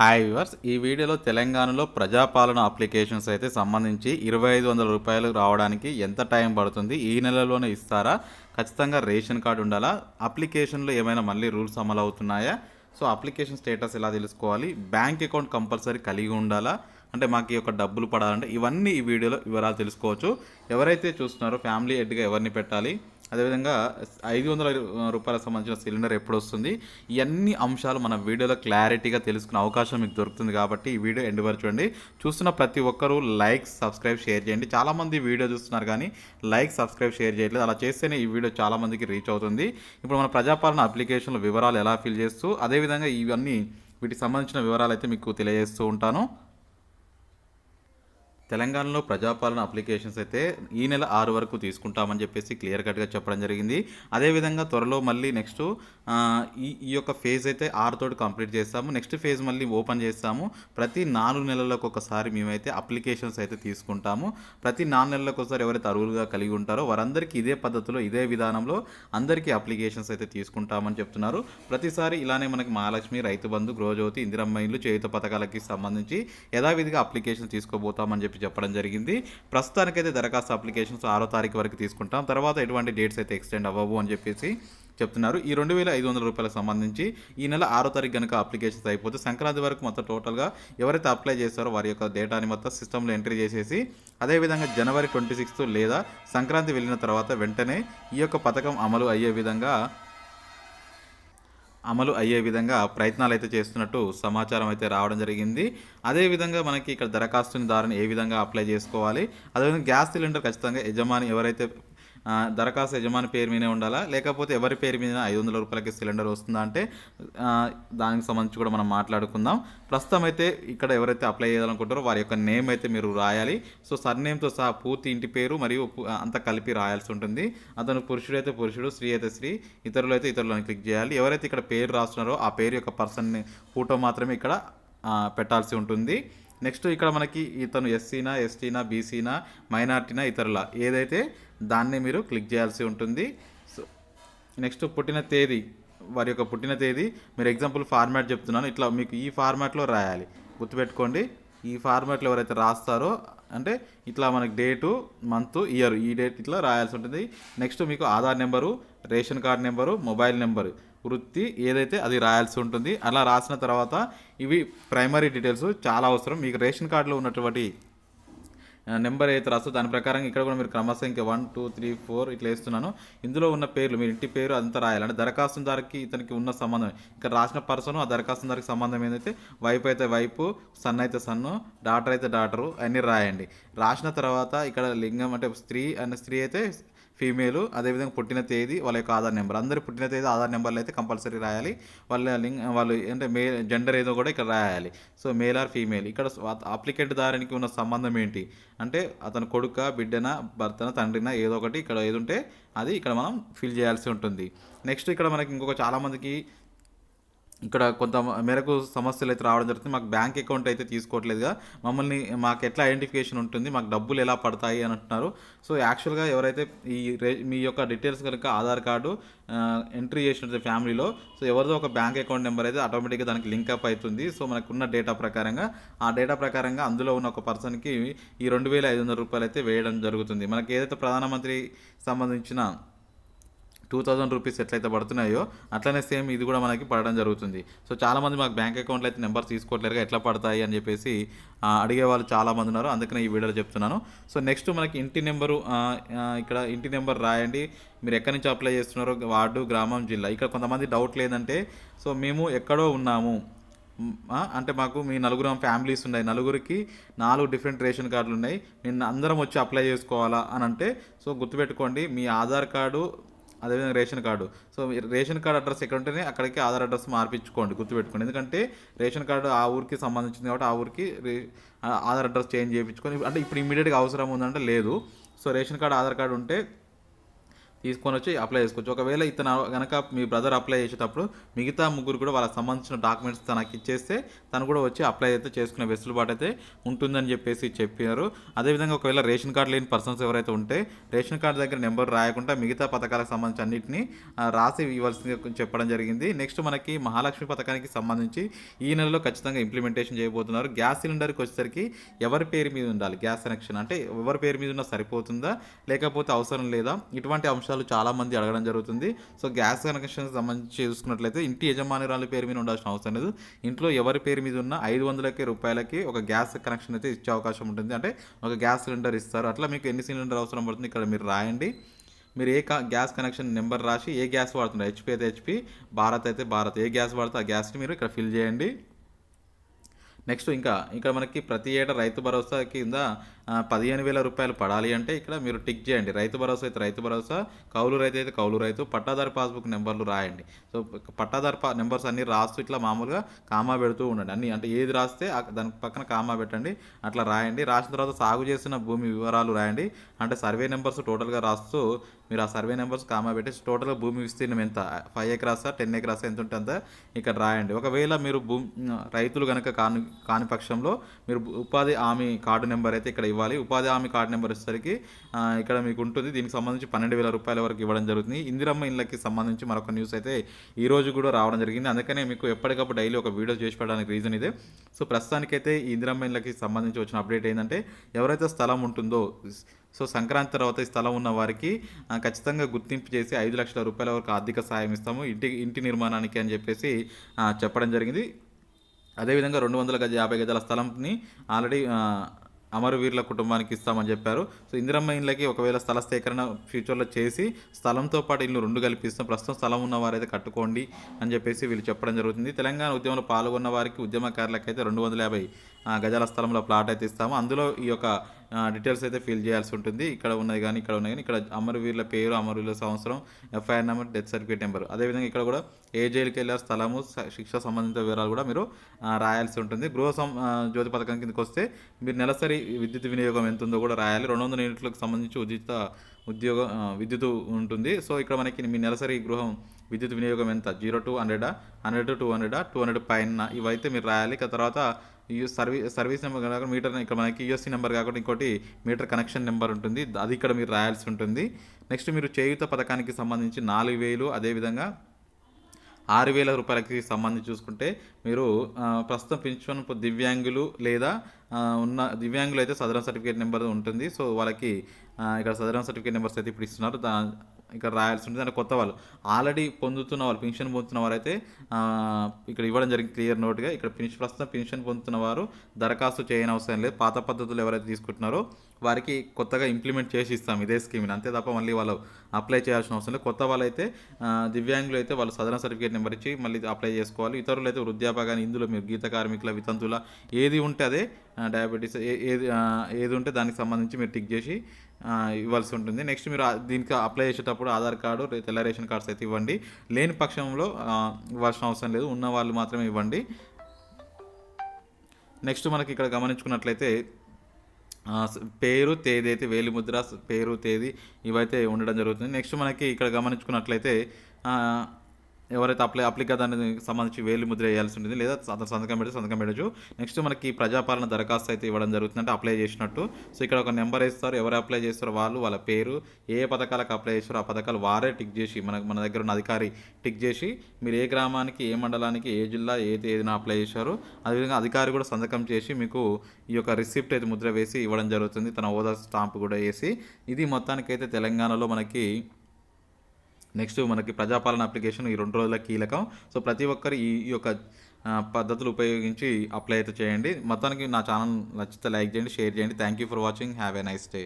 Hi viewers ఈ వీడియోలో తెలంగాణలో ప్రజాపాలన అప్లికేషన్స్ అయితే సంబంధించి ఇరవై ఐదు వందల రూపాయలు రావడానికి ఎంత టైం పడుతుంది ఈ నెలలోనే ఇస్తారా? ఖచ్చితంగా రేషన్ కార్డు ఉండాలా? అప్లికేషన్లో ఏమైనా మళ్ళీ రూల్స్ అమలు అవుతున్నాయా సో అప్లికేషన్ స్టేటస్ ఎలా తెలుసుకోవాలి? బ్యాంక్ అకౌంట్ కంపల్సరీ కలిగి ఉండాలా? అంటే మాకు ఈ యొక్క డబ్బులు పడాలంటే ఇవన్నీ ఈ వీడియోలో వివరాలు తెలుసుకోవచ్చు. ఎవరైతే చూస్తున్నారో ఫ్యామిలీ హెడ్గా ఎవరిని పెట్టాలి? అదేవిధంగా ఐదు వందల రూపాయలకు సంబంధించిన సిలిండర్ ఎప్పుడు వస్తుంది ఇవన్నీ అంశాలు మన వీడియోలో క్లారిటీగా తెలుసుకునే అవకాశం మీకు దొరుకుతుంది కాబట్టి ఈ వీడియో ఎండ్ వరకు చూడండి. చూస్తున్న ప్రతి ఒక్కరూ లైక్ సబ్స్క్రైబ్ షేర్ చేయండి. చాలామంది వీడియో చూస్తున్నారు కానీ లైక్ సబ్స్క్రైబ్ షేర్ చేయట్లేదు. అలా చేస్తేనే ఈ వీడియో చాలామందికి రీచ్ అవుతుంది. ఇప్పుడు మన ప్రజాపాలన అప్లికేషన్లో వివరాలు ఎలా ఫిల్ చేస్తూ అదేవిధంగా ఇవన్నీ వీటికి సంబంధించిన వివరాలు అయితే మీకు తెలియజేస్తూ ఉంటాను. తెలంగాణలో ప్రజాపాలన అప్లికేషన్స్ అయితే ఈ నెల ఆరు వరకు తీసుకుంటామని చెప్పేసి క్లియర్ కట్గా చెప్పడం జరిగింది. అదేవిధంగా త్వరలో మళ్ళీ నెక్స్ట్ ఈ ఈ యొక్క ఫేజ్ అయితే ఆరుతోటి కంప్లీట్ చేస్తాము. నెక్స్ట్ ఫేజ్ మళ్ళీ ఓపెన్ చేస్తాము. ప్రతి నాలుగు నెలలకు ఒకసారి మేమైతే అప్లికేషన్స్ అయితే తీసుకుంటాము. ప్రతి నాలుగు నెలలకు ఒకసారి ఎవరైతే అరువులుగా కలిగి ఉంటారో వారందరికీ ఇదే పద్ధతిలో ఇదే విధానంలో అందరికీ అప్లికేషన్స్ అయితే తీసుకుంటామని చెప్తున్నారు. ప్రతిసారి ఇలానే మనకి మహాలక్ష్మి రైతు బంధు గృహజ్యోతి ఇందిరమ్మ ఇల్లు చేయుత పథకాలకి సంబంధించి యథావిధిగా అప్లికేషన్ తీసుకోబోతామని చెప్పి చెప్పడం జరిగింది. ప్రస్తుతానికైతే దరఖాస్తు అప్లికేషన్స్ ఆరో తారీఖు వరకు తీసుకుంటాం. తర్వాత ఎటువంటి డేట్స్ అయితే ఎక్స్టెండ్ అవ్వవు అని చెప్పేసి చెప్తున్నారు. ఈ రెండు వేల ఐదు వందల రూపాయలకు సంబంధించి ఈ నెల ఆరో తారీఖు కనుక అప్లికేషన్స్ అయిపోతే సంక్రాంతి వరకు మొత్తం టోటల్గా ఎవరైతే అప్లై చేస్తారో వారి యొక్క డేటాని మొత్తం సిస్టంలో ఎంట్రీ చేసేసి అదేవిధంగా జనవరి ట్వంటీ సిక్స్త్ లేదా సంక్రాంతి వెళ్ళిన తర్వాత వెంటనే ఈ యొక్క పథకం అమలు అయ్యే విధంగా అమలు అయ్యే విధంగా ప్రయత్నాలు అయితే చేస్తున్నట్టు సమాచారం అయితే రావడం జరిగింది. అదేవిధంగా మనకి ఇక్కడ దరఖాస్తుని దారిని ఏ విధంగా అప్లై చేసుకోవాలి? అదేవిధంగా గ్యాస్ సిలిండర్ ఖచ్చితంగా యజమాని ఎవరైతే దరఖాస్తు యజమాని పేరు మీదే ఉండాలా? లేకపోతే ఎవరి పేరు మీద ఐదు వందల రూపాయలకి సిలిండర్ వస్తుందా అంటే దానికి సంబంధించి కూడా మనం మాట్లాడుకుందాం. ప్రస్తుతం అయితే ఇక్కడ ఎవరైతే అప్లై చేయాలనుకుంటారో వారి యొక్క నేమ్ అయితే మీరు రాయాలి. సో సర్నేమ్తో సహా పూర్తి ఇంటి పేరు మరియు అంత కలిపి రాయాల్సి ఉంటుంది. అతను పురుషుడైతే పురుషుడు స్త్రీ అయితే స్త్రీ ఇతరులు అయితే ఇతరులను క్లిక్ చేయాలి. ఎవరైతే ఇక్కడ పేరు రాస్తున్నారో ఆ పేరు యొక్క పర్సన్ని ఫోటో మాత్రమే ఇక్కడ పెట్టాల్సి ఉంటుంది. నెక్స్ట్ ఇక్కడ మనకి ఇతను ఎస్సీనా ఎస్టీనా బీసీనా మైనార్టీనా ఇతరుల ఏదైతే దాన్ని మీరు క్లిక్ చేయాల్సి ఉంటుంది. సో నెక్స్ట్ పుట్టిన తేదీ వారి యొక్క పుట్టిన తేదీ మీరు ఎగ్జాంపుల్ ఫార్మాట్ చెప్తున్నాను. ఇట్లా మీకు ఈ ఫార్మాట్లో రాయాలి. గుర్తుపెట్టుకోండి. ఈ ఫార్మాట్లో ఎవరైతే రాస్తారో అంటే ఇట్లా మనకి డేటు మంత్ ఇయర్ ఈ డేట్ ఇట్లా రాయాల్సి ఉంటుంది. నెక్స్ట్ మీకు Aadhaar number ration card number mobile number. వృత్తి ఏదైతే అది రాయాల్సి ఉంటుంది. అలా రాసిన తర్వాత ఇవి ప్రైమరీ డీటెయిల్స్ చాలా అవసరం. మీకు రేషన్ కార్డులో ఉన్నటువంటి నెంబర్ అయితే రాస్తో దాని ప్రకారం ఇక్కడ కూడా మీరు క్రమసంఖ్య వన్ టూ త్రీ ఫోర్ ఇట్లా వేస్తున్నాను. ఇందులో ఉన్న పేర్లు మీ ఇంటి పేరు అంతా రాయాలి. అంటే దరఖాస్తుదారుకి ఇతనికి ఉన్న సంబంధం. ఇక్కడ రాసిన పర్సన్ ఆ దరఖాస్తుదారుకి సంబంధం ఏంటంటే వైపు అయితే వైపు సన్ అయితే సన్ను డాటర్ అయితే డాటరు అన్నీ రాయండి. రాసిన తర్వాత ఇక్కడ లింగం అంటే స్త్రీ అన్న స్త్రీ అయితే ఫీమేల్ అదేవిధంగా పుట్టిన తేదీ వాళ్ళ యొక్క ఆధార్ నెంబర్. అందరి పుట్టిన తేదీ ఆధార్ నెంబర్లు అయితే కంపల్సరీ రాయాలి. వాళ్ళ లింక్ వాళ్ళు అంటే మే జెండర్ ఏదో కూడా ఇక్కడ రాయాలి. సో మేల్ ఆర్ ఫీమేల్ ఇక్కడ అప్లికెంట్ దారికి ఉన్న సంబంధం ఏంటి? అంటే అతను కొడుక బిడ్డన భర్తన తండ్రిన ఏదో ఒకటి ఇక్కడ ఏదుంటే ఉంటే అది ఇక్కడ మనం ఫిల్ చేయాల్సి ఉంటుంది. నెక్స్ట్ ఇక్కడ మనకి ఇంకొక చాలామందికి ఇక్కడ కొంత మేరకు సమస్యలు అయితే రావడం జరుగుతుంది. మాకు బ్యాంక్ అకౌంట్ అయితే తీసుకోవట్లేదుగా. మమ్మల్ని మాకు ఎట్లా ఐడెంటిఫికేషన్ ఉంటుంది మాకు డబ్బులు ఎలా పడతాయి అని అంటున్నారు. సో యాక్చువల్గా ఎవరైతే ఈ రే మీ యొక్క డీటెయిల్స్ కనుక ఆధార్ కార్డు ఎంట్రీ చేసినట్టు ఫ్యామిలీలో సో ఎవరిదో ఒక బ్యాంక్ అకౌంట్ నెంబర్ అయితే ఆటోమేటిక్గా దానికి లింక్ అప్ అవుతుంది. సో మనకున్న డేటా ప్రకారంగా ఆ డేటా ప్రకారంగా అందులో ఉన్న ఒక పర్సన్కి ఈ రెండు వేల ఐదు వందల రూపాయలు అయితే వేయడం జరుగుతుంది. మనకి ఏదైతే ప్రధానమంత్రి సంబంధించిన టూ థౌజండ్ రూపీస్ ఎట్లయితే పడుతున్నాయో అట్లనే సేమ్ ఇది కూడా మనకి పడడం జరుగుతుంది. సో చాలామంది మాకు బ్యాంక్ అకౌంట్లో అయితే నెంబర్ తీసుకోవట్లేరుగా ఎట్లా పడతాయి అని చెప్పేసి అడిగే వాళ్ళు చాలామంది ఉన్నారు. అందుకనే ఈ వీడియోలో చెప్తున్నాను. సో నెక్స్ట్ మనకి ఇంటి నెంబరు ఇక్కడ ఇంటి నెంబర్ రాయండి. మీరు ఎక్కడి నుంచి అప్లై చేస్తున్నారో వార్డు గ్రామం జిల్లా. ఇక్కడ కొంతమంది డౌట్ లేదంటే సో మేము ఎక్కడో ఉన్నాము. అంటే మాకు మీ నలుగురు ఫ్యామిలీస్ ఉన్నాయి. నలుగురికి నాలుగు డిఫరెంట్ రేషన్ కార్డులు ఉన్నాయి. నేను అందరం వచ్చి అప్లై చేసుకోవాలా అని అంటే సో గుర్తుపెట్టుకోండి. మీ ఆధార్ కార్డు అదేవిధంగా ration card. So ration card address ఎక్కడ ఉంటేనే అక్కడికి ఆధార్ అడ్రస్ మార్పించుకోండి గుర్తుపెట్టుకోండి. ఎందుకంటే రేషన్ కార్డు ఆ ఊరికి సంబంధించింది కాబట్టి ఆ ఊరికి రే- ఆ ఆధార్ అడ్రస్ చేంజ్ చేయించుకొని అంటే ఇప్పుడు ఇమీడియట్గా అవసరం ఉందంటే లేదు. So ration card Aadhaar card ఉంటే తీసుకొని వచ్చి అప్లై చేసుకోవచ్చు. ఒకవేళ ఇతను కనుక మీ బ్రదర్ అప్లై చేసేటప్పుడు మిగతా ముగ్గురు కూడా వాళ్ళకి సంబంధించిన డాక్యుమెంట్స్ తనకి ఇచ్చేస్తే తను కూడా వచ్చి అప్లై అయితే చేసుకునే వెసులుబాటు అయితే ఉంటుందని చెప్పేసి చెప్పారు అదేవిధంగా ఒకవేళ రేషన్ కార్డు లేని పర్సన్స్ ఎవరైతే ఉంటే రేషన్ కార్డు దగ్గర నెంబర్ రాయకుండా మిగతా పథకాలకు సంబంధించి అన్నింటినీ రాసి ఇవ్వాల్సింది చెప్పడం జరిగింది. నెక్స్ట్ మనకి మహాలక్ష్మి పథకానికి సంబంధించి ఈ నెలలో ఖచ్చితంగా ఇంప్లిమెంటేషన్ చేయబోతున్నారు. గ్యాస్ సిలిండర్కి వచ్చేసరికి ఎవరి పేరు మీద ఉండాలి? గ్యాస్ కనెక్షన్ అంటే ఎవరి పేరు మీద ఉన్నా సరిపోతుందా? లేకపోతే అవసరం లేదా? ఇటువంటి అంశం అంశాలు చాలామంది అడగడం జరుగుతుంది. సో గ్యాస్ కనెక్షన్కి సంబంధించి చూసుకున్నట్లయితే ఇంటి యజమానురాలి పేరు మీద ఉండాల్సిన అవసరం లేదు. ఇంట్లో ఎవరి పేరు మీద ఉన్న ఐదు వందలకి రూపాయలకి ఒక గ్యాస్ కనెక్షన్ అయితే ఇచ్చే అవకాశం ఉంటుంది. అంటే ఒక గ్యాస్ సిలిండర్ ఇస్తారు. అట్లా మీకు ఎన్ని సిలిండర్ అవసరం పడుతుంది ఇక్కడ మీరు రాయండి. మీరు ఏ కా- గ్యాస్ కనెక్షన్ నెంబర్ రాసి ఏ గ్యాస్ వాడుతున్నారు? హెచ్పి అయితే హెచ్పి భారత్ అయితే భారత్. ఏ గ్యాస్ వాడితే ఆ గ్యాస్ని మీరు ఇక్కడ ఫిల్ చేయండి. నెక్స్ట్ ఇంకా ఇక్కడ మనకి ప్రతి ఏటా రైతు భరోసా కింద పదిహేను వేల రూపాయలు పడాలి అంటే ఇక్కడ మీరు టిక్ చేయండి. రైతు భరోసా అయితే రైతు భరోసా కౌలు రైతు అయితే కౌలు రైతు పట్టాదారు పాస్బుక్ నెంబర్లు రాయండి. సో పట్టాదారు పా నెంబర్స్ అన్ని రాస్తూ ఇట్లా మామూలుగా కామా పెడుతూ ఉండండి. అన్ని అంటే ఏది రాస్తే దాని పక్కన కామా పెట్టండి అట్లా రాయండి. రాసిన తర్వాత సాగు చేసిన భూమి వివరాలు రాయండి. అంటే సర్వే నెంబర్స్ టోటల్గా రాస్తూ మీరు ఆ సర్వే నెంబర్స్ కామా పెట్టి టోటల్గా భూమి విస్తీర్ణం ఎంత? ఫైవ్ ఎకరాసా? టెన్ ఎకరాసా? ఎంత ఉంటే అంత ఇక్కడ రాయండి. ఒకవేళ మీరు భూమి రైతులు కనుక కాని కాని పక్షంలో మీరు ఉపాధి హామీ కార్డు నెంబర్ అయితే ఇక్కడ ఇవ్వాలి. ఉపాధి హామీ కార్డు నెంబర్ వచ్చేసరికి ఇక్కడ మీకు ఉంటుంది. దీనికి సంబంధించి పన్నెండు వేల రూపాయల వరకు ఇవ్వడం జరుగుతుంది. ఇందిరమ్మ ఇళ్ళకి సంబంధించి మరొక న్యూస్ అయితే ఈ రోజు కూడా రావడం జరిగింది. అందుకనే మీకు ఎప్పటికప్పుడు డైలీ ఒక వీడియో చేసి పెట్టడానికి రీజన్ ఇదే. సో ప్రస్తుతానికైతే ఈ ఇందిరమ్మ ఇళ్ళకి సంబంధించి వచ్చిన అప్డేట్ ఏంటంటే ఎవరైతే స్థలం ఉంటుందో సో సంక్రాంతి తర్వాత ఈ స్థలం ఉన్న వారికి ఖచ్చితంగా గుర్తింపు చేసి ఐదు లక్షల రూపాయల వరకు ఆర్థిక సాయం ఇస్తాము. ఇంటి ఇంటి నిర్మాణానికి అని చెప్పేసి చెప్పడం జరిగింది. అదేవిధంగా రెండు వందల గజ యాభై గజాల స్థలంని ఆల్రెడీ అమరవీరుల కుటుంబానికి ఇస్తామని చెప్పారు. సో ఇందిరమ్మ ఇండ్లకి ఒకవేళ స్థల సేకరణ ఫ్యూచర్లో చేసి స్థలంతో పాటు ఇల్లు రెండు కల్పిస్తాం ప్రస్తుతం స్థలం ఉన్న వారైతే కట్టుకోండి అని చెప్పేసి వీళ్ళు చెప్పడం జరుగుతుంది. తెలంగాణ ఉద్యమంలో పాల్గొన్న వారికి ఉద్యమకారులకు అయితే రెండు వందల యాభై గజాల స్థలంలో ప్లాట్ అయితే ఇస్తాము. అందులో ఈ యొక్క డీటెయిల్స్ అయితే ఫిల్ చేయాల్సి ఉంటుంది. ఇక్కడ ఉన్నది కానీ ఇక్కడ ఉన్నాయి కానీ ఇక్కడ అమరవీరుల పేరు అమరవీరుల సంవత్సరం FIR number death certificate number. అదేవిధంగా ఇక్కడ కూడా ఏ జైలుకి వెళ్ళారు స్థలము శిక్ష సంబంధిత వివరాలు కూడా మీరు రాయాల్సి ఉంటుంది. గృహ సం జ్యోతి పథకం కిందకి వస్తే మీరు నెలసరి విద్యుత్ వినియోగం ఎంత ఉందో కూడా రాయాలి. రెండు వందల యూనిట్లకు సంబంధించి ఉచిత ఉద్యోగ విద్యుత్ ఉంటుంది. సో ఇక్కడ మనకి మీ నెలసరి గృహం విద్యుత్ వినియోగం ఎంత? జీరో టు హండ్రెడా? హండ్రెడ్ టు టూ హండ్రెడా? టూ హండ్రెడ్ పైన ఇవైతే మీరు రాయాలి. ఇక తర్వాత ఈ సర్వీ సర్వీస్ నెంబర్ కాకుండా మీటర్ ఇక్కడ మనకి యూఎస్సీ నెంబర్ కాకుండా ఇంకోటి మీటర్ కనెక్షన్ నెంబర్ ఉంటుంది. అది ఇక్కడ మీరు రాయాల్సి ఉంటుంది. నెక్స్ట్ మీరు చేయుత పథకానికి సంబంధించి నాలుగు వేలు అదేవిధంగా ఆరు వేల రూపాయలకి సంబంధించి చూసుకుంటే మీరు ప్రస్తుతం పింఛన్ దివ్యాంగులు లేదా ఉన్న దివ్యాంగులు అయితే సదరన్ సర్టిఫికేట్ నెంబర్ ఉంటుంది. సో వాళ్ళకి ఇక్కడ సదరన్ సర్టిఫికేట్ నెంబర్స్ అయితే ఇప్పుడు ఇస్తున్నారు. దా ఇక్కడ రాయాల్సి ఉంటుంది అంటే కొత్త వాళ్ళు. ఆల్రెడీ పొందుతున్న వాళ్ళు పెన్షన్ పొందుతున్న వారు అయితే ఇక్కడ ఇవ్వడం జరిగింది క్లియర్ నోట్గా ఇక్కడ పెన్షన్ ప్రస్తుతం పెన్షన్ పొందుతున్న వారు దరఖాస్తు చేయని అవసరం లేదు. పాత పద్ధతులు ఎవరైతే తీసుకుంటున్నారో వారికి కొత్తగా ఇంప్లిమెంట్ చేసి ఇస్తాం ఇదే స్కీమ్ని అంతే తప్ప మళ్ళీ వాళ్ళు అప్లై చేయాల్సిన అవసరం లేదు. కొత్త వాళ్ళు అయితే దివ్యాంగులు అయితే వాళ్ళు సదరణ సర్టిఫికేట్ నెంబర్ ఇచ్చి మళ్ళీ అప్లై చేసుకోవాలి. ఇతరులు అయితే వృద్ధాప కానీ ఇందులో మీరు గీత కార్మికుల వితంతుల ఏది ఉంటే అదే డయాబెటీస్ ఏ- ఏది ఏది ఉంటే దానికి సంబంధించి మీరు టిక్ చేసి ఇవ్వాల్సి ఉంటుంది. నెక్స్ట్ మీరు దీనికి అప్లై చేసేటప్పుడు ఆధార్ కార్డు తెల్ల రేషన్ కార్డ్స్ అయితే ఇవ్వండి. లేని పక్షంలో ఇవ్వాల్సిన అవసరం లేదు. ఉన్న వాళ్ళు మాత్రమే ఇవ్వండి. నెక్స్ట్ మనకి ఇక్కడ గమనించుకున్నట్లయితే పేరు తేదీ అయితే వేలిముద్ర పేరు తేదీ ఇవైతే ఉండడం జరుగుతుంది. నెక్స్ట్ మనకి ఇక్కడ గమనించుకున్నట్లయితే ఎవరైతే అప్లై అప్లికా దానికి సంబంధించి వేలు ముద్ర వేయాల్సి ఉంటుంది లేదా అతను సంతకం పెడితే సంతకం పెట్టచ్చు. నెక్స్ట్ మనకి ప్రజాపాలన దరఖాస్తు అయితే ఇవ్వడం జరుగుతుంది అంటే అప్లై చేసినట్టు. సో ఇక్కడ ఒక నెంబర్ ఇస్తారు ఎవరు అప్లై చేస్తారో వాళ్ళు వాళ్ళ పేరు ఏ పథకాలకు అప్లై చేస్తారో ఆ పథకాలు వారే టిక్ చేసి మనకు మన దగ్గర ఉన్న అధికారి టిక్ చేసి మీరు ఏ గ్రామానికి ఏ మండలానికి ఏ జిల్లా ఏ తేదీన అప్లై చేశారో అదేవిధంగా అధికారి కూడా సంతకం చేసి మీకు ఈ యొక్క రిసిప్ట్ అయితే ముద్ర వేసి ఇవ్వడం జరుగుతుంది. తన హోదా స్టాంప్ కూడా వేసి. ఇది మొత్తానికైతే తెలంగాణలో మనకి నెక్స్ట్ మనకి ప్రజాపాలన అప్లికేషన్ ఈ రెండు రోజుల కీలకం. సో ప్రతి ఒక్కరు ఈ యొక్క పద్ధతులు ఉపయోగించి అప్లై అయితే చేయండి. మొత్తానికి నా ఛానల్ నచ్చితే లైక్ చేయండి షేర్ చేయండి. Thank you for watching have a nice day